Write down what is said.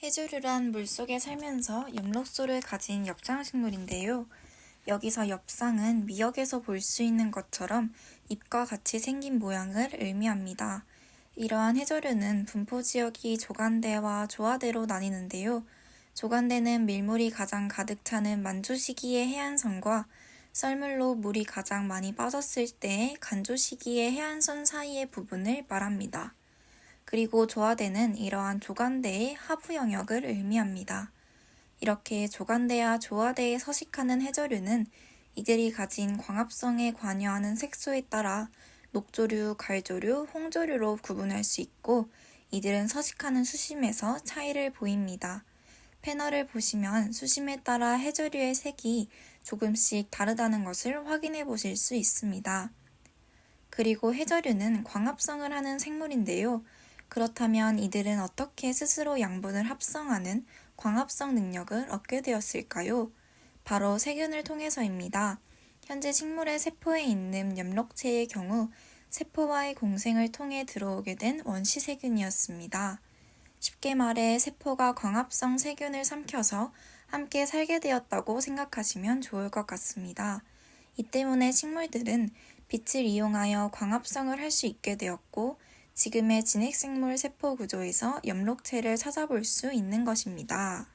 해조류란 물속에 살면서 엽록소를 가진 엽장식물인데요. 여기서 엽상은 미역에서 볼 수 있는 것처럼 잎과 같이 생긴 모양을 의미합니다. 이러한 해조류는 분포 지역이 조간대와 조화대로 나뉘는데요. 조간대는 밀물이 가장 가득 차는 만조 시기의 해안선과 썰물로 물이 가장 많이 빠졌을 때의 간조 시기의 해안선 사이의 부분을 말합니다. 그리고 조화대는 이러한 조간대의 하부 영역을 의미합니다. 이렇게 조간대와 조화대에 서식하는 해저류는 이들이 가진 광합성에 관여하는 색소에 따라 녹조류, 갈조류, 홍조류로 구분할 수 있고 이들은 서식하는 수심에서 차이를 보입니다. 패널을 보시면 수심에 따라 해저류의 색이 조금씩 다르다는 것을 확인해 보실 수 있습니다. 그리고 해저류는 광합성을 하는 생물인데요. 그렇다면 이들은 어떻게 스스로 양분을 합성하는 광합성 능력을 얻게 되었을까요? 바로 세균을 통해서입니다. 현재 식물의 세포에 있는 엽록체의 경우 세포와의 공생을 통해 들어오게 된 원시 세균이었습니다. 쉽게 말해 세포가 광합성 세균을 삼켜서 함께 살게 되었다고 생각하시면 좋을 것 같습니다. 이 때문에 식물들은 빛을 이용하여 광합성을 할 수 있게 되었고 지금의 진핵생물 세포 구조에서 엽록체를 찾아볼 수 있는 것입니다.